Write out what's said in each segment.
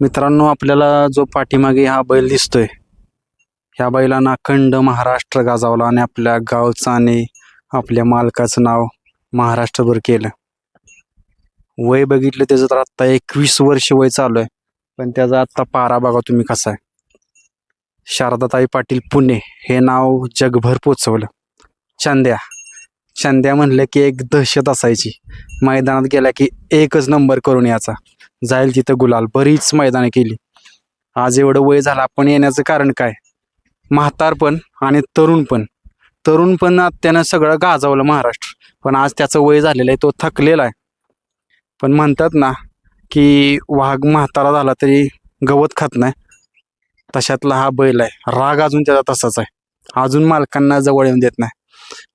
मित्रांनो आपल्याला जो पाठीमागे हा बैल दिसतोय ह्या बैलांना अखंड महाराष्ट्र गाजावला आणि आपल्या गावचं आणि आपल्या मालकाचं नाव महाराष्ट्रभर केलं. वय बघितलं त्याचं तर आत्ता एकवीस वर्ष वय चालू आहे पण त्याचा आत्ता पारा बघा तुम्ही कसा आहे. शारदाताई पाटील पुणे हे नाव जगभर पोचवलं. चांद्या. चांद्या म्हणलं की एक दहशत असायची. मैदानात गेला की एकच नंबर करून याचा जाईल तिथं गुलाल. बरीच मैदाने केली. आज एवढं वय झालं आपण येण्याचं कारण काय? म्हातारपण आणि तरुणपण तरुणपण त्यानं सगळं गाजवलं महाराष्ट्र. पण आज त्याचं वय झालेलं आहे तो थकलेला आहे. पण म्हणतात ना की वाघ म्हातारा झाला तरी गवत खात नाही. तशातला हा बैल आहे. राग अजून त्याचा तसाच आहे. अजून मालकांना जवळ येऊन देत नाही.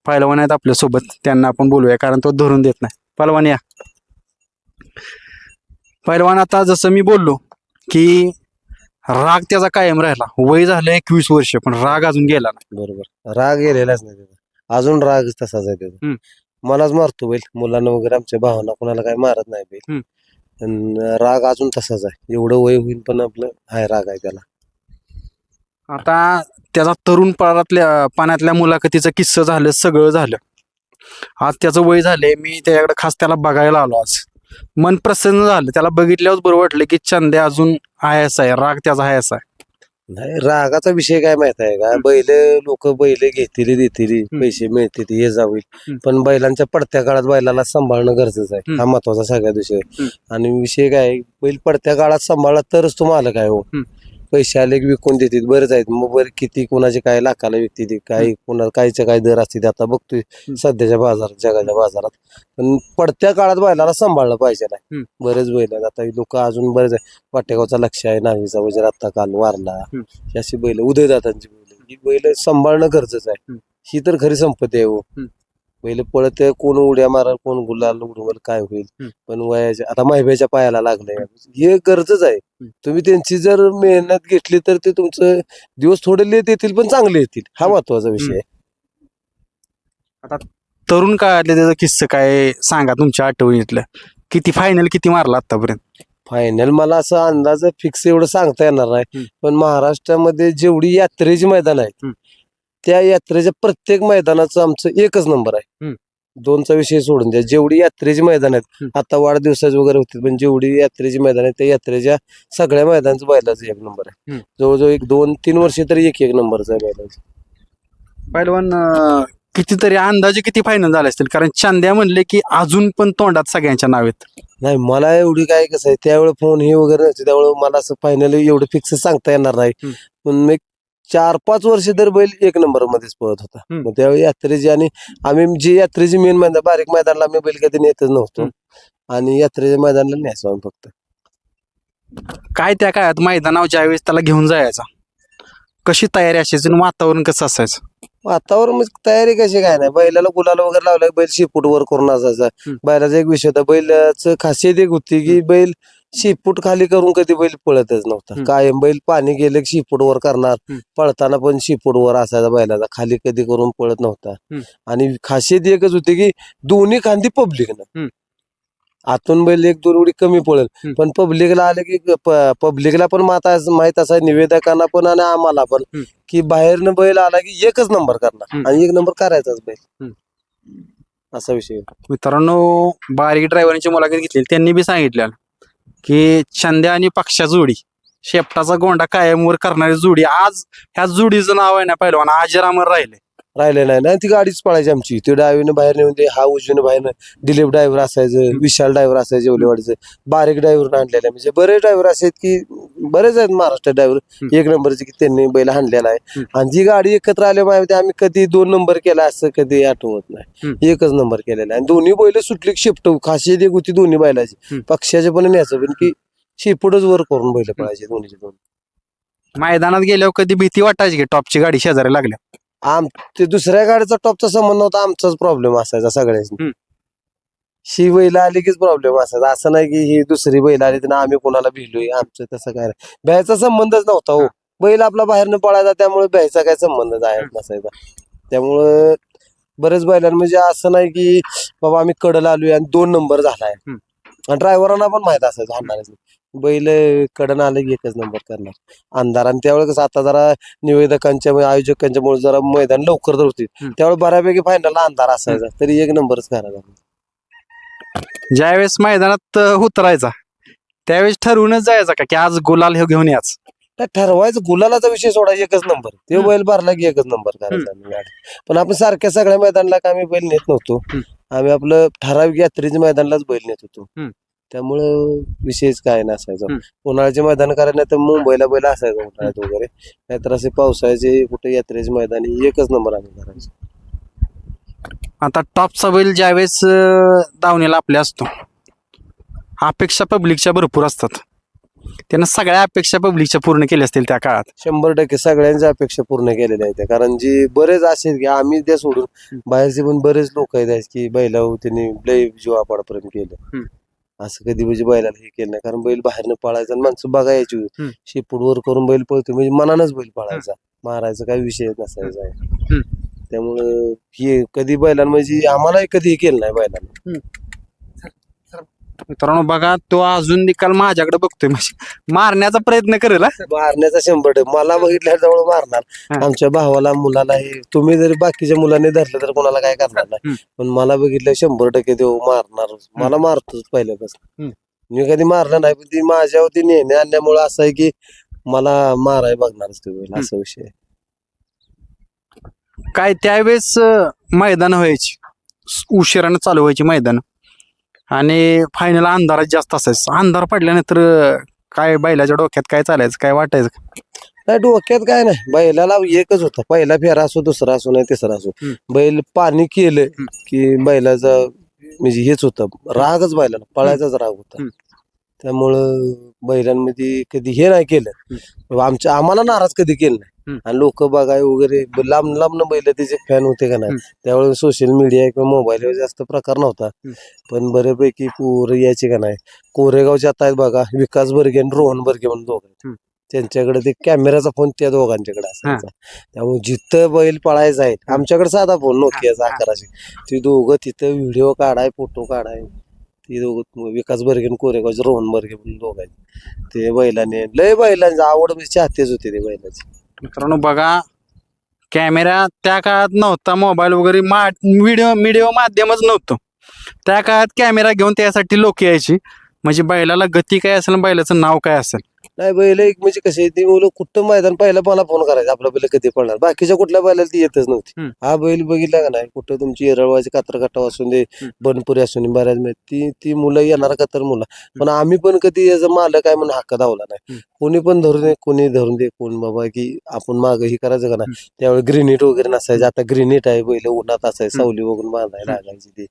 पैलवान आहेत आपल्यासोबत. त्यांना आपण बोलूया कारण तो धरून देत नाही. पैलवान या. पैलवान आता जसं मी बोललो की राग त्याचा कायम राहिला. वय झालं एकवीस वर्ष पण राग अजून गेला नाही. बरोबर. राग गेलेलाच नाही त्याचा. अजून राग तसाच आहे त्याचा. हम्म. मलाच मारतो बैल. मुलांना वगैरे आमच्या भावांना कोणाला काही मारत नाही बैल. हम्म. राग अजून तसाच आहे. एवढं वय होईल पण आपलं हाय राग आहे त्याला. आता त्याचा तरुण पारातल्या पाण्यातल्या मुलाखतीचं किस्सं झालं सगळं झालं. आज त्याचं वय झालंय. मी त्याच्याकडे खास त्याला बघायला आलो आज. मन प्रसन्न झालं. त्याला बघितल्यावर बरं वाटलं की चंद्या अजून आयस आहे. राग त्याचा आयस आहे. नाही रागाचा विषय काय माहीत आहे का? बैल लोक बैल घेतील देतील पैसे मिळतील हे जाईल हम्म. पण बैलांच्या पडत्या काळात बैलाला सांभाळणं गरजेचं आहे. हा महत्त्वाचा सगळ्यात विषय. आणि विषय काय? बैल पडत्या काळात सांभाळला तरच तो मालक आहे हो. पैसे आले की विकून देतील बरेच आहेत. मग बरं किती कोणाचे काय लाखाला विकते ती? काय कोणा कायचे काय दर असते ते आता बघतोय. सध्याच्या बाजारात जगाच्या बाजारात. पण पडत्या काळात बैलाला सांभाळलं पाहिजे नाही हम्म. बरेच बैल आहेत. आता लोक अजून बरेच आहे वाटेगावचा लक्ष आहे. नावीचा वगैरे आता काल वारला. हम्म. ही अशी बैल उदयदातांची बैल. ही बैल सांभाळणं गरजेचं आहे. हम्म. ही तर खरी संपत्ती आहे हो. हम्म. बैल पळत कोण उड्या माराल कोण गुलाल उडवल काय होईल. पण वयाच्या आता माहिब्याच्या पायाला लागलंय. हे गरजच आहे. तुम्ही त्यांची जर मेहनत घेतली तर ते तुमचं दिवस थोडे लेट येतील पण चांगले येतील. हा महत्त्वाचा विषय आहे. तरुण काळातले त्याचा किस्सा काय सांगा तुमच्या आठवणीतलं? किती फायनल किती मारला आतापर्यंत? फायनल मला असं अंदाज फिक्स एवढं सांगता येणार नाही. पण महाराष्ट्रामध्ये जेवढी यात्रेची मैदान आहेत. त्या यात्रेच्या प्रत्येक मैदानाचं आमचं एकच नंबर आहे हम्म. दोनचा विषय सोडून द्या जेवढी यात्रेची मैदान आहेत हम्म. आता वाढदिवसाचे वगैरे होते पण जेवढी यात्रेची मैदान आहेत त्या यात्रेच्या सगळ्या मैदानाचं बैलाचं एक नंबर आहे हम्म. जवळजवळ एक दोन तीन वर्ष तरी एक एक नंबरचा आहे बैलाचं पैलवान अं, कितीतरी अंदाजे किती फायनल झाले असतील कारण चांद्या म्हणले की अजून पण तोंडात सगळ्यांच्या नावेत नाही मला एवढी काय कसं आहे त्यावेळेस फोन हे वगैरे नव्हते त्यामुळे मला असं फायनली एवढं फिक्स सांगता येणार नाही हम्म. पण मी चार पाच वर्ष तर बैल एक नंबर मध्येच पळत होता. मग त्यावेळी यात्रेची आणि आम्ही जी यात्रेची मेन मैदान बारीक मैदानला आम्ही बैल कधी नेतच नव्हतो. आणि यात्रेच्या मैदानाला न्यायचो आम्ही फक्त. काय त्या काळात मैदानावर ज्यावेळेस त्याला घेऊन जायचा? कशी तयारी असायची आणि वातावरण कसं असायचं? वातावरण म्हणजे तयारी कशी काय नाही बैलाला गुलाल वगैरे लावला की बैल शिपूट वर करून असायचा. बैलाचा एक विषय होता बैलाचं खासियत एक होती की बैल शिपूट खाली करून कधी बैल पळतच नव्हता. कायम बैल पाणी गेलं की शिपूट वर करणार. पळताना पण शिपूट वर असायचा बैलाचा खाली कधी करून पळत नव्हता. आणि खासियत एकच होती की दोन्ही खांदी पब्लिकनं हम्म. आतून बैल एक दोन उडी कमी हम्म. पण पब्लिकला आले की पब्लिकला पण माता माहीत असाय निवेदकांना पण आणि आम्हाला पण. की बाहेरनं बैल आला की एकच नंबर करणार. आणि एक नंबर करायचाच बैल. असा विषय मित्रांनो बारीक ड्रायव्हरची मुलाखत घेतली त्यांनी बी सांगितलं की चंद्या आणि पक्षा जोडी शेपटाचा गोंडा कायमवर करणारी जोडी आज ह्या जोडीचं नाव आहे ना पहिलवान आजरामर राहिले राहिले नाही ना. ती गाडीच पळायची आमची. ते डावीनं बाहेर नेऊन दे हा उजवीनं बाहेर दिलीप ड्रायव्हर असायचं विशाल ड्रायव्हर असायचे जेवलेवाडीचं बारीक ड्रायव्हर आणलेले म्हणजे बरेच ड्रायव्हर असे आहेत की बरेच आहेत महाराष्ट्र ड्रायव्हर. एक नंबरचे की त्यांनी बैल हाणलेला आहे. आणि जी गाडी एकत्र आल्या माहिती आम्ही कधी दोन नंबर केला असं कधी आठवत नाही. एकच नंबर केलेला आहे. आणि दोन्ही बैल सुटली शिफ्ट खासियत एक होती दोन्ही बैलाची. पक्षाचे पण न्यायचं पण की शिपुटच वर करून बैल पळायचे दोन्हीचे दोन. मैदानात गेल्यावर कधी भीती वाटायची की टॉपची गाडी शेजारी लागल्या? आम ते दुसऱ्या गाडीचा टॉपचा संबंध नव्हता आमचाच प्रॉब्लेम असायचा सगळ्यांनी. हम्म. ही बैल आली कीच प्रॉब्लेम असायचा. असं नाही की ही दुसरी बैल आली तर आम्ही कोणाला भिलोय आमचं तसं काय नाही. भ्यायचा संबंधच नव्हता हो. बैल आपला बाहेरनं पळायचा त्यामुळे भ्यायचा काय संबंध आहे नसायचा त्यामुळं बरेच बैलांना म्हणजे असं नाही की बाबा आम्ही कडला आलोय आणि दोन नंबर झालाय. हम्म. आणि ड्रायव्हरांना पण माहीत असायचं हाणणाऱ्याचं बैल कडन आलं की एकच नंबर करणार. अंधार आणि त्यावेळेस कसं आता जरा निवेदकांच्या आयोजकांच्या मुळे जरा मैदान लवकर तर होती. त्यावेळेस बऱ्यापैकी फायनलला अंधार असायचा. तरी एक नंबरच करायचा ज्यावेळेस मैदानात उतरायचा त्यावेळेस ठरवूनच जायचा का की आज गुलाल हे घेऊन याच? ठरवायचं. गुलालाचा विषय सोडायचा एकच नंबर. ते. बैल भरला की एकच नंबर करायचा. पण आपण सारख्या सगळ्या मैदानाला आम्ही बैल नेत नव्हतो. आम्ही आपलं ठराविक यात्रेच्या मैदानालाच बैल नेत होतो. त्यामुळं विषयच काय नसायचा. उन्हाळ्याचे मैदान करायला तर मुंबईला बैल असायचं उन्हाळ्यात वगैरे. नाहीतर असे पावसाळ्याचे कुठे यात्रेचे मैदान एकच नंबर आम्ही करायचो. आता टॉपचा बैल ज्यावेळेस अ, दावणीला आपल्या असतो अपेक्षा पब्लिकच्या भरपूर असतात. त्यानं सगळ्या अपेक्षा पब्लिकच्या पूर्ण केल्या असतील त्या काळात. शंभर टक्के सगळ्यांच्या अपेक्षा पूर्ण केलेल्या आहेत कारण जी बरेच असे आहेत की आम्ही त्या सोडून बाहेरचे पण बरेच लोक आहेत की बैला त्यांनी लय जीवापाडापर्यंत केलं. हम्म. असं कधी म्हणजे बैलाला हे केलं नाही. कारण बैल बाहेरनं पळायचा आणि माणसं बघायची. हम्म. शेपूटवर करून बैल पळतो म्हणजे मनानच बैल पळायचा. मारायचा काही विषय नसायचा. त्यामुळं हे कधी बैलांना म्हणजे आम्हालाही कधी हे केलं नाही बैलांना. मित्रांनो बघा तो अजून निकाल माझ्याकडे बघतोय म्हणजे मारण्याचा प्रयत्न करेल हा. मारण्याचा शंभर टक्के मला बघितल्या जवळ मारणार हा. आमच्या भावाला मुलाला हे तुम्ही जरी बाकीच्या मुलांनी धरलं तर कोणाला काय करणार नाही. पण मला बघितलं शंभर टक्के देऊ मारणार मला मारतोच पहिल्यापासून हम्म. मी कधी मारलं नाही पण ती माझ्यावरती नेणे आणल्यामुळे असं आहे की मला माराय बघणारच ते बैल असा विषय आहे. काय त्यावेळेस मैदान व्हायची उशिरानं चालू व्हायची मैदान आणि फायनल अंधारात जास्त असायचं. अंधार पडल्यानंतर काय बैलाच्या डोक्यात काय चालायचं काय वाटायचं? नाही डोक्यात काय नाही. बैलाला एकच होता. पहिला फेरा असो दुसरा असो नाही तिसरा असो. हम्म. बैल पाणी केलं हम्म. की बैलाचा म्हणजे हेच होतं. रागच बैलाला पळायचाच राग होता. हम्म. त्यामुळं बैलांमध्ये कधी हे नाही केलं. आमच्या आम्हाला नाराज कधी केलं नाही. आणि लोक बघाय वगैरे लांब लांब बैल त्याचे फॅन होते का नाही. त्यावेळेस सोशल मीडिया किंवा मोबाईलवर जास्त प्रकार नव्हता. पण बऱ्यापैकी पूर यायचे का नाही? कोरेगावचे आता आहेत बघा विकास बर्गे आणि रोहन बर्गे म्हणून दोघं. त्यांच्याकडे ते कॅमेराचा फोन त्या दोघांच्याकडे असायचा. त्यामुळे जिथं बैल पळायचा आहे आमच्याकडे साधा फोन नोकियाचा. अकराशे. ती दोघं तिथं व्हिडिओ काढाय फोटो काढाय. ती दोघं विकास बर्गे आणि कोरेगावचे रोहन बर्गे म्हणून दोघं आहेत. ते बैलाने लय बैलांची आवड म्हणजे चाहतेच होते ते बैलाची. मित्रांनो बघा कॅमेरा त्या काळात नव्हता मोबाईल वगैरे मा व्हिडिओ व्हिडिओ माध्यमच नव्हतं. त्या काळात कॅमेरा घेऊन त्यासाठी लोक यायची. म्हणजे बैलाला गती काय असेल बैलाचं नाव काय असेल? नाही बैल एक म्हणजे कसे ती मुलं कुठं मैदान पहिला मला फोन करायचा. आपला बैल कधी पळणार बाकीच्या कुठल्या बैलाला ती येतच नव्हती. हा बैल बघितला का नाही? कुठं तुमची येरळवाची कात्रकाटाव असून दे. बनपुरी असून बऱ्याच ती ती मुलं येणार का तर मुलं. पण आम्ही पण कधी याचा मालक आहे म्हणून हक्क धावला नाही. कोणी पण धरून दे कोणी धरून दे कोण बाबा की आपण माग ही करायचं का नाही? त्यावेळी ग्रीनिट वगैरे नसायचं. आता ग्रीनिट आहे बैल उन्हात असायचं. सावली बघून बांधायला लागायची ती.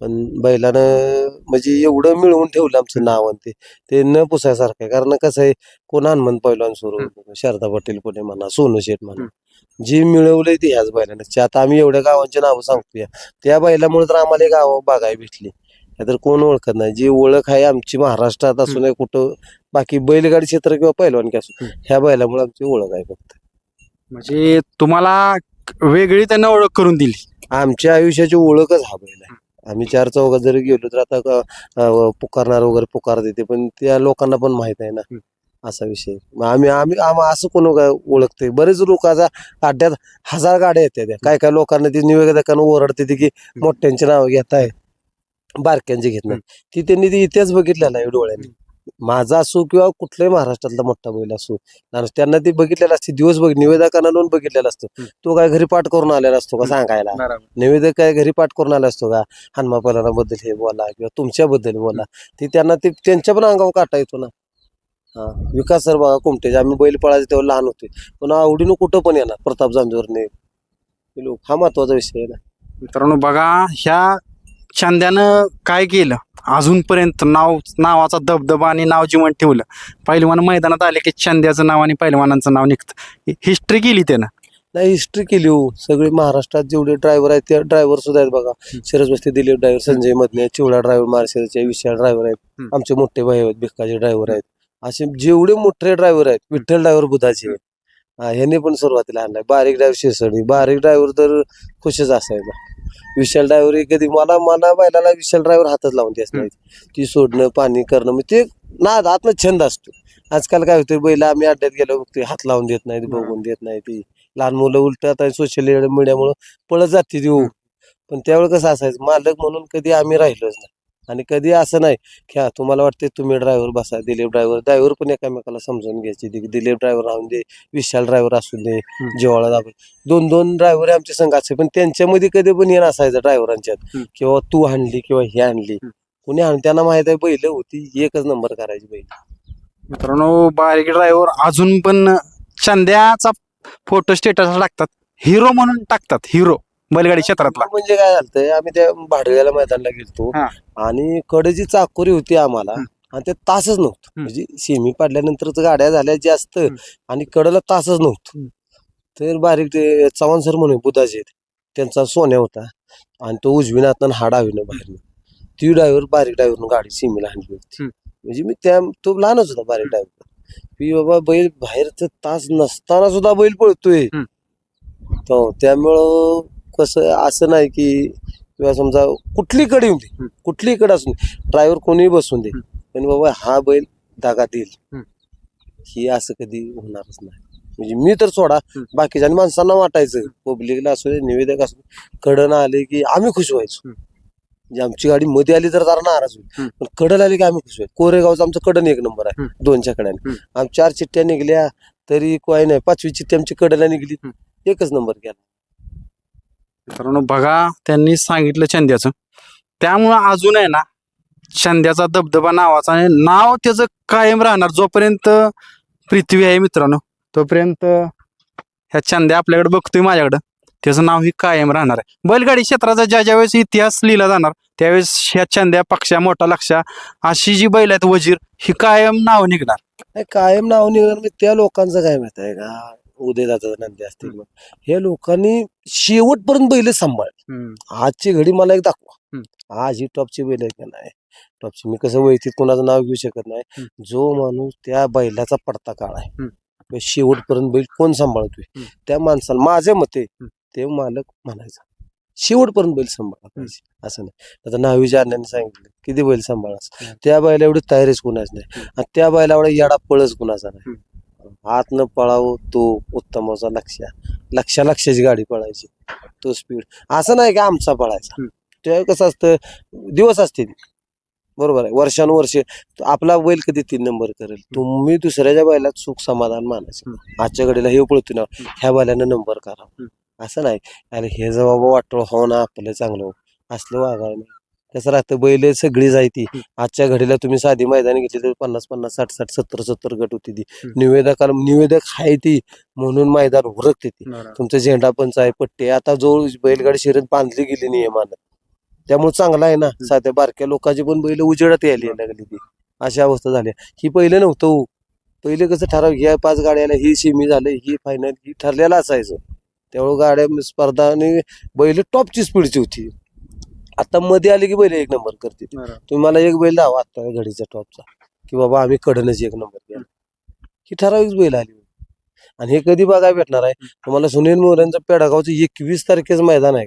पण बैलानं म्हणजे एवढं मिळवून ठेवलं आमचं नाव आणि ते ते न पुसायसारखं. आहे कारण कसं आहे कोण हनुमंत पैलवान सुरू शारदा पटेल पुणे म्हणा सोनू शेठ म्हणा. जी मिळवलंय ते ह्याच बैलाने. आता आम्ही एवढ्या गावांची नावं सांगतोय. त्या बैलामुळे तर आम्हाला गाव बागाय भेटली. तर कोण ओळखत नाही. जी ओळख आहे आमची महाराष्ट्रात असू नये कुठं बाकी बैलगाडी क्षेत्र किंवा पैलवानकी असो हम्म. ह्या बैलामुळे आमची ओळख आहे फक्त. म्हणजे तुम्हाला वेगळी त्यांना ओळख करून दिली. आमच्या आयुष्याची ओळखच हा बैल आहे. आम्ही चार चौघात जरी गेलो तर आता अं, पुकारणार वगैरे पुकार देते पण त्या लोकांना पण माहीत आहे ना. असा विषय. मग आम्ही आम्ही आम असं कोण काय ओळखतोय? बरेच लोकांचा अड्ड्यात हजार गाड्या येतात त्या. काय काय लोकांना ती निवेदकांना ओरडते ती की मोठ्यांची नाव घेत आहे बारक्यांची घेत नाही. ती त्यांनी ती इतिहास बघितलेला आहे डोळ्याने. माझा असो किंवा कुठल्याही महाराष्ट्रातला मोठा बैल असो त्यांना ती बघितलेला असते दिवस बघ निवेदकांना लावून बघितलेला असतो. तो काय घरी पाठ करून आलेला असतो का सांगायला? निवेदक काय घरी पाठ करून आला असतो का? हनुमा बद्दल हे बोला किंवा तुमच्याबद्दल बोला. ती त्यांना ते त्यांच्या पण अंगावर काटा येतो ना. हा विकास सर बघा कुमटेचे आम्ही बैल पळायचे तेव्हा लहान होते. पण आवडीनं कुठं पण येणार प्रताप जांजोरने. हे लोक हा महत्त्वाचा विषय आहे ना. मित्रांनो बघा ह्या छंद्यानं काय केलं? अजूनपर्यंत नाव नावाचा दबदबा आणि नाव जिवंत ठेवलं. पहिलवान मैदानात आले की छंद्याचं नाव आणि पहिलवानांचं नाव निघतं. हिस्ट्री केली त्यानं. नाही हिस्ट्री केली हो. सगळे महाराष्ट्रात जेवढे ड्रायव्हर आहेत ते ड्रायव्हर सुद्धा आहेत बघा. शिरस बस्ती दिलीप ड्रायव्हर संजय मधने चिवडा ड्रायव्हर मार्शलचे विशाल ड्रायव्हर आहेत. आमचे मोठे भाई आहेत भिक्काचे ड्रायव्हर आहेत. असे जेवढे मोठे ड्रायव्हर आहेत विठ्ठल ड्रायव्हर बुधाचे. ह्यांनी पण सुरुवातीला आणलाय. बारीक ड्रायव्हर शेसडी बारीक ड्रायव्हर तर खुशच असायचा. विशाल ड्रायव्हर कधी मला मला बैलाला विशाल ड्रायव्हर हातच लावून द्यायच नाही. ती सोडणं पाणी करणं म्हणजे ते नाद आतनं छंद असतो. आजकाल काय होतं बैल आम्ही अड्ड्यात गेलो बघतोय हात लावून देत नाहीत बघून देत नाही ती लहान मुलं उलट आता सोशल मीडियामुळे पळत जाते ती हो. पण त्यावेळी कसं असायचं मालक म्हणून कधी आम्ही राहिलोच नाही. आणि कधी असं नाही की हा तुम्हाला वाटते तुम्ही ड्रायव्हर बसा दिलीप ड्रायव्हर ड्रायव्हर पण एकामेकाला समजून घ्यायचे. दि- दिलीप ड्रायव्हर राहून दे विशाल ड्रायव्हर असू दे जेवाळा दाबे दोन दोन ड्रायव्हर आमचे संघ असे पण त्यांच्यामध्ये कधी पण हे नसायचं ड्रायव्हरांच्यात हम्म. किंवा तू हाणली किंवा हे आणली. हम्म. कुणी हाण त्यांना माहीत आहे बैल होती एकच नंबर करायची बैल. मित्रांनो बारीक ड्रायव्हर अजून पण चंद्याचा फोटो स्टेटस टाकतात हिरो म्हणून टाकतात हिरो बैलगाडी क्षेत्रातला म्हणजे काय झालंय आम्ही त्या भाडव्याला मैदानला गेलतो हा. आणि कडे जी चाकोरी होती आम्हाला. आणि ते तासच नव्हतं हम्म. म्हणजे सेमी पाडल्यानंतरच गाड्या झाल्या जास्त हम्म. आणि कडला तासच नव्हतं हम्म. तर बारीक ते चव्हाण सर म्हणून बुधाचे त्यांचा सोन्या होता आणि तो उजवीनं हातनं हा डावीनं बाहेरनं ती ड्रायव्हर बारीक ड्रायव्हरनं गाडी सीमेला हाणली होती हम्म. म्हणजे मी त्या तो लहानच होता बारीक ड्रायव्हर की बाबा बैल बाहेरचं तास नसताना सुद्धा बैल पळतोय हम्म. तो त्यामुळं कसं असं नाही की किंवा समजा कुठली कडे येऊ दे हम्म. कुठली कडे असून ड्रायव्हर कोणीही बसून दे. पण बाबा हा बैल दागा देईल. ही असं कधी होणारच नाही म्हणजे मी तर सोडा. बाकीच्या माणसांना वाटायचं पब्लिकला असू दे निवेदक असू दे कडन आले की आम्ही खुश व्हायचो. म्हणजे आमची गाडी मध्ये आली तर जरा नाराज होईल. पण कडल आली की आम्ही खुश व्हायचो कोरेगावचं आमचं कडन एक नंबर आहे. दोनच्या कड्याने. आम चार चिठ्ठ्या निघल्या तरी काय नाही पाचवी चिठ्ठी आमची कडला निघली. एकच नंबर केला मित्रांनो बघा त्यांनी सांगितलं चंद्याचं त्यामुळं अजून आहे ना चंद्याचा दबदबा नावाचा आणि नाव त्याचं कायम राहणार जोपर्यंत पृथ्वी आहे मित्रांनो तोपर्यंत ह्या चंद्या आपल्याकडे बघतोय माझ्याकडं. त्याचं नाव ही कायम राहणार आहे. बैलगाडी क्षेत्राचा ज्या ज्या वेळेस इतिहास लिहिला जाणार त्यावेळेस ह्या चंद्या पक्षा मोठा लक्षा अशी जी बैल आहेत वजीर ही कायम नाव निघणार. कायम नाव निघणार म्हणजे त्या लोकांचं काय माहीत आहे का? उदय दादा नंदी असतील मग हे लोकांनी शेवटपर्यंत बैल सांभाळ आजची घडी मला एक दाखवा. आज ही टॉपची बैल आहे का नाही? टॉपची मी कसं वैयक्तिक कोणाचं नाव घेऊ शकत नाही. जो माणूस त्या बैलाचा पडता काळ आहे. शेवटपर्यंत बैल कोण सांभाळतोय. त्या माणसाला माझ्या मते ते मालक म्हणायचा. शेवटपर्यंत बैल सांभाळला पाहिजे. असं नाही. आता नावीच्या अण्णांनी सांगितलं किती बैल हम्म. त्या बैला एवढी तयारीच कुणाच नाही. आणि त्या बैला एवढा येडा पळच कुणाचा नाही? हात न पळावं तो उत्तमाचा लक्ष लक्ष लक्षाची गाडी पळायची. तो स्पीड असं नाही की आमचा पळायचा. ते कसं असतं दिवस असते बरोबर आहे. वर्षानुवर्षे आपला बैल कधी तीन नंबर करेल? तुम्ही दुसऱ्याच्या बैलात सुख समाधान मानायचं. आजच्या घडीला हे पळतो ना ह्या बैलानं नंबर करा असं नाही. अरे हे जर बाबा वाटलं हो ना आपलं चांगलं. असलं वागाय नाही. कसं राहतं? बैल सगळी जायती. आजच्या घडीला तुम्ही साधी मैदानी घेतली तर पन्नास पन्नास साठ साठ सत्तर सत्तर गट होती ती. निवेदकाला निवेदक आहे ती म्हणून मैदान उरकते ती. तुमचं झेंडा पंच आहे पट्टे. आता जो बैलगाडी शर्यत बांधली गेली नियमानं त्यामुळे चांगला आहे ना. साध्या बारक्या लोकांची पण बैल उजेडात यायला लागली ती. अशी अवस्था झाली. ही पहिले नव्हतं हो. पहिले कसं ठराव ह्या पाच गाड्याला ही सेमी झालं ही फायनल ही ठरलेलं असायचं. त्यामुळे गाड्या स्पर्धा आणि बैल टॉपची स्पीडची होती. आता मध्ये आले की बैल एक नंबर करते तुम्ही मला एक बैल दावा आता घडीचा टॉपचा. की बाबा आम्ही कडनच एक नंबर केला. ही ठराविक बैल आली. आणि हे कधी बघायला भेटणार आहे? तुम्हाला सुनील मोऱ्यांचं पेडागावचं एकवीस तारखेचं मैदान आहे.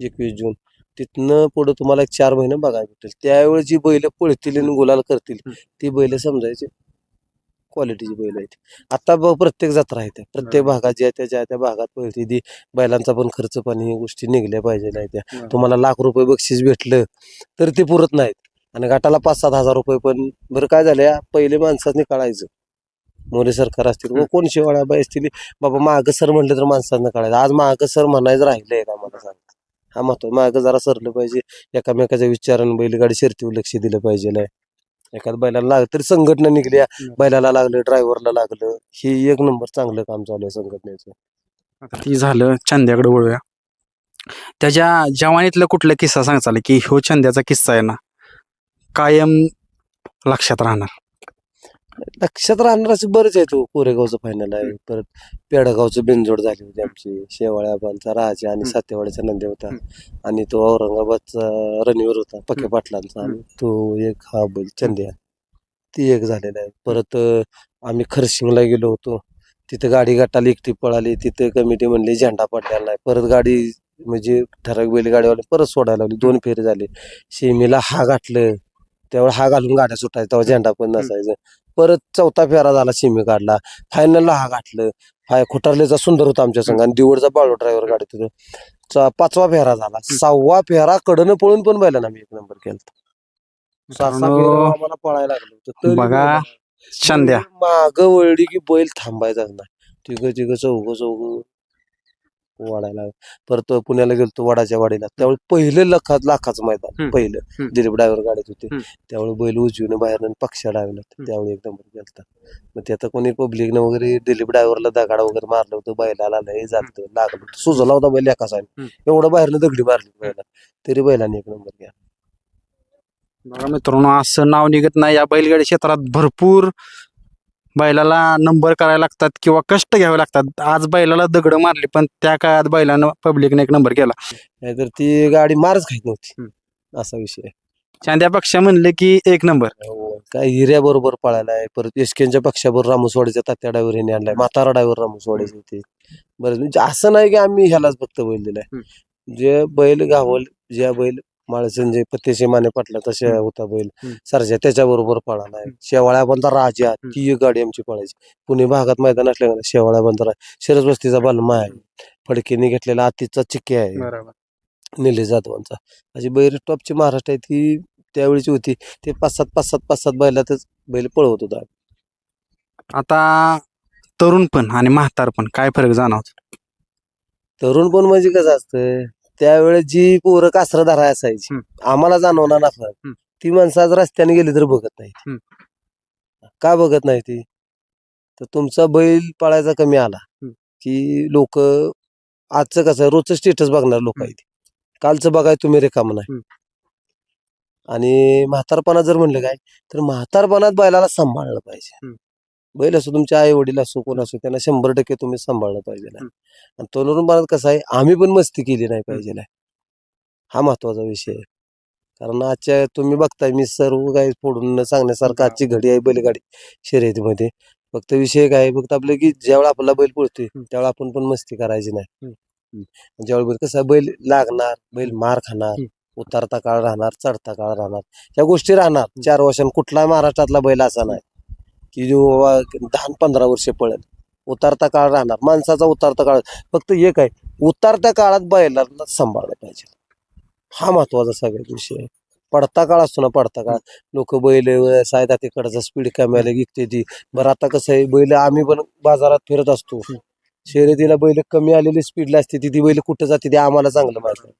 एकवीस जून. तिथनं पुढे तुम्हाला एक चार महिने बघायला भेटेल. त्यावेळी जी बैल पळतील आणि गुलाल करतील ती बैल समजायची. क्वालिटीची बैल आहेत. आता ब- प्रत्येक जत्रा आहे त्या. प्रत्येक भागात ज्या त्या ज्या त्या भागात पळती ती बैलांचा पण खर्च पाणी ही गोष्टी निघल्या पाहिजे नाही त्या. तुम्हाला लाख रुपये बक्षीस भेटलं तर ते पुरत नाहीत. आणि गटाला पाच सात हजार रुपये पण बरं काय झालं या पहिले माणसाने काढायचं मोरे सरकार असतील व कोण शिवाळ्या बाई असतील बाबा मागं सर म्हटलं तर माणसांना काढायचं आज मागं सर म्हणायचं राहिलंय का मला सांगा. हा महत्त्व मागं जरा सरलं पाहिजे. एकामेकाच्या विचारानं बैलगाडी शर्तीवर लक्ष दिलं पाहिजे नाही. एखाद्या बैलाला लागलं तरी संघटना निघल्या बैलाला लागलं ड्रायव्हरला लागलं हे एक नंबर चांगलं काम चालू आहे संघटनेचं. आता ती झालं चंद्याकडे वळूया. त्याच्या जवानीतला कुठला किस्सा सांगचाल की ह्यो चंद्याचा किस्सा आहे ना कायम लक्षात राहणार. लक्षात राहणार असे बरेच आहेत हो. कोरेगावचं फायनल आहे. परत पेडगावचं बिनजोड झाली होती आमची. शेवाळ्याबांचा राजा आणि सातेवाड्याचा नंदी होता. आणि तो औरंगाबादचा रणवीर होता पक्के पाटलांचा. आणि तो एक हा बैल चंद्या. ती एक झालेला आहे. परत अं, आम्ही खरशिंगला गेलो होतो. तिथे गाडी गटाला एकटी पळाली. तिथे कमिटी म्हणली झेंडा पडलेला नाही परत गाडी म्हणजे ठराविक बैल गाडीवाले परत सोडायला लावली दोन फेरे झाले. शेमीला हा गाठलं त्यावेळी हा घालून गाड्या सुटायच्या तेव्हा झेंडा पण नसायचं. परत चौथा फेरा झाला शिमी काढला. फायनलला हा घातलं फाय खुटारलेचा सुंदर होता आमच्या संघ. आणि दिवडचा बाळू ड्रायव्हर गाडी तिथं पाचवा फेरा झाला. सहावा फेरा कडनं पळून पण बैलांना आम्ही एक नंबर केला आम्हाला पळायला लागलं बघा, माग वळली की बैल थांबायचाच नाही. तिघ तिघ चौघ चौघ वाढायला. परत पुण्याला गेलतो वडाच्या वाडीला. त्यावेळी पहिलं लाखात लाखाचं मैदान. पहिलं. दिलीप ड्रायव्हर गाडीत होते. त्यावेळी बैल उजवीनं बाहेर पक्षा डावला त्यावेळी एक नंबर गेलता. मग ते आता कोणी पब्लिकनं वगैरे दिलीप ड्रायव्हरला दगाड वगैरे मारलं होतं. बैलाला लय जात लागलं. सुजला होता बैल एका हम्म. एवढं बाहेरनं दगडी मारली बैला तरी बैलाने एक नंबर घ्या बघा मित्रांनो असं नाव निघत नाही. या बैलगाडी क्षेत्रात भरपूर बैलाला नंबर करायला लागतात किंवा कष्ट घ्यावे लागतात. आज बैलाला दगड मारली पण त्या काळात बैलानं पब्लिकने एक नंबर केला. नाहीतर ती गाडी मारच खात नव्हती. असा विषय. चांद्या पक्ष म्हणले की एक नंबर. हो, काय हिऱ्या बरोबर पळायला आहे. परत एसकेच्या पक्षाबरोबर रामोसवाडीच्या तात्या डायव्हर ह्याने आणलाय. म्हातारा डायव्हर रामोसवाडीचे होते. बरं म्हणजे असं नाही की आम्ही ह्यालाच फक्त बैल दिलाय जे बैल गावल ज्या बैल माळसंजय पत्तेशे माने पाटला तसे. होता बैल. सरजा त्याच्या बरोबर पळालाय शेवाळ्या बंदा राजा ती गाडी आमची पळायची. पुणे भागात मैदान असल्यामुळे शेवाळ्या बंदा शिरस बस्तीचा बलमा आहे फडकेने घेतलेला आतीचा चिक्के आहे. निलेश जाधवांचा. अशी बैल टॉपची महाराष्ट्र आहे. ती त्यावेळीची होती. ते पाच सात पाच सात पाच सात बैलातच बैल पळवत होता. आता तरुण पण आणि म्हातार पण काय फरक जाणवतो? तरुण पण म्हणजे कसं असतं? त्यावेळेस जी पोरं कासरं धराय असायची. आम्हाला जाणवणार ना फरक हम्म. ती माणसं आज रस्त्याने गेली तर बघत नाही. का बघत नाही ती तर तुमचा बैल पळायचा कमी आला हम्म. की लोक आजचं कसं आहे, रोजचं स्टेटस बघणार लोक आहेत कालचं बघाय तुम्ही रिकाम नाही हम्म. आणि म्हातारपणा जर म्हणलं काय तर म्हातारपणात बैलाला सांभाळलं पाहिजे हम्म. बैल असो तुमचे आई वडील असो कोण असो त्यांना शंभर टक्के तुम्ही सांभाळलं पाहिजे. आणि तरुणपणात कसं आहे आम्ही पण मस्ती केली नाही पाहिजे हा महत्त्वाचा विषय आहे. कारण आजच्या तुम्ही बघताय मी सर्व काही फोडून सांगण्यासारखं आजची घडी आहे बैलगाडी शर्यतीमध्ये. फक्त विषय काय फक्त आपलं की ज्यावेळेला आपला बैल पळतोय त्यावेळेला आपण पण मस्ती करायची नाही. ज्यावेळी बैल कसं बैल लागणार बैल मार खाणार उतरता काळ राहणार चढता काळ राहणार या गोष्टी राहणार. चार वर्षांनी कुठला महाराष्ट्रातला बैल असा नाही. की जो बाबा दहा पंधरा वर्ष पळेल. उतरता काळ राहणार. माणसाचा उतरता काळ फक्त एक आहे. उतरत्या काळात बैलांना सांभाळलं पाहिजे. हा महत्त्वाचा सगळ्यात विषय आहे. पडता काळ असतो ना पडता काळ. लोक बैल सायदा तिकडचा स्पीड कमायला विकते ती. बरं आता कसं आहे बैल आम्ही पण बाजारात फिरत असतो. शर्यतीला बैल कमी आलेली स्पीडला असते ती ती बैल कुठं जाते ते आम्हाला चांगलं माहिती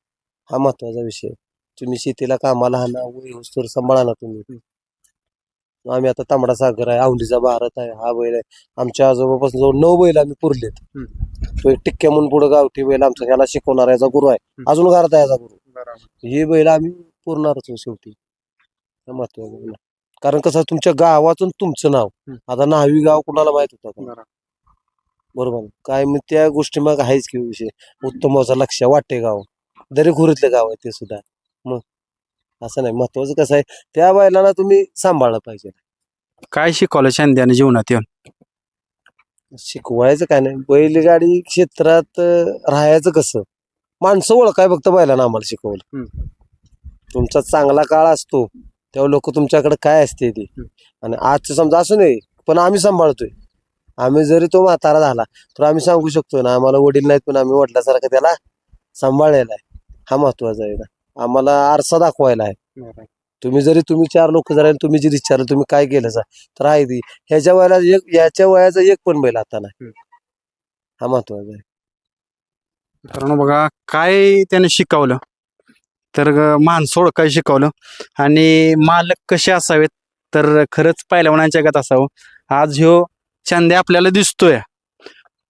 हा महत्त्वाचा विषय आहे. तुम्ही शेतीला कामाला हाना ना सांभाळा ना तुम्ही. आम्ही आता तांबडा सागर आहे आवलीचा भारत आहे हा बैल आहे. आमच्या आजोबापासून जवळ नऊ बैल आम्ही पुरलेत. तो एक टिक्क्या म्हणून पुढे गावठी बैल आमचा ह्याला शिकवणारा याचा गुरु आहे. अजून घरात आहे याचा गुरु. हे बैल आम्ही पुरणारच हो शेवटी. महत्वाचं. कारण कसं तुमच्या गावाचं तुमचं नाव. आता नावी गाव कुणाला माहीत होतं? बरोबर. काय मग त्या गोष्टी मग आहेच की विषय. उत्तमाचा लक्ष वाटे गाव दरी खुरीतलं गाव आहे ते सुद्धा. मग असं नाही. महत्वाचं कसं आहे त्या बैलांना तुम्ही सांभाळलं पाहिजे. काय शिकवलं चांद्याने जीवनात येऊन? शिकवायचं काय नाही. बैलगाडी क्षेत्रात अं, राहायचं कसं? माणसं ओळखाय फक्त बैलांना आम्हाला शिकवलं. तुमचा चांगला काळ असतो तेव्हा लोक तुमच्याकडे काय असते ते? आणि आजचं समजा असं नाही पण आम्ही सांभाळतोय. आम्ही जरी तो म्हातारा झाला तर आम्ही सांगू शकतो ना आम्हाला वडील नाहीत पण आम्ही वडिलासारखं त्याला सांभाळलेला आहे. हा महत्त्वाचा आहे ना. आम्हाला आरसा दाखवायला आहे. तुम्ही जरी तुम्ही चार लोक जरा तुम्ही जरी विचारलं तुम्ही काय केलं तर आहे ती. ह्याच्या वयाला एक याच्या वयाचा एक पण बैल आता नाही. हा महत्त्वाचा आहे. कारण बघा काय त्याने शिकवलं? तर माणसं ओळखायला शिकवलं? आणि मालक कसे असावेत? तर खरंच पहिलवानाच्या जगात असावं. आज ह्यो चांद्या आपल्याला दिसतोय.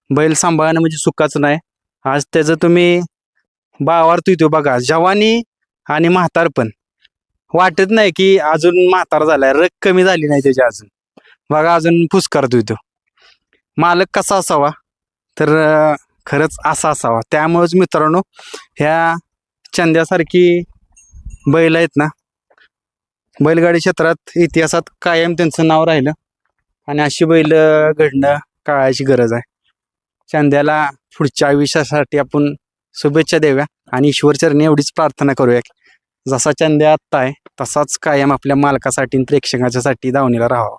बैल सांभाळणं म्हणजे सुखाचं नाही. आज त्याचं तुम्ही बावारतोय तो बघा. जवानी आणि म्हातार पण. वाटत नाही की अजून म्हातार झालाय. रग कमी झाली नाही त्याची अजून. बघा अजून फुसकारतोय तो मालक कसा असावा? तर खरंच असा असावा. त्यामुळेच मित्रांनो ह्या चंद्यासारखी बैल आहेत ना बैलगाडी क्षेत्रात इतिहासात कायम त्यांचं नाव राहिलं. आणि अशी बैल घडणं काळाची गरज आहे. चंद्याला पुढच्या आयुष्यासाठी आपण शुभेच्छा देऊया. आणि ईश्वरचरणी एवढीच प्रार्थना करूया जसा चंद्या आत्ता आहे तसाच कायम आपल्या मालकासाठी प्रेक्षकाच्यासाठी प्रेक्षकांच्यासाठी धावणीला राहावा.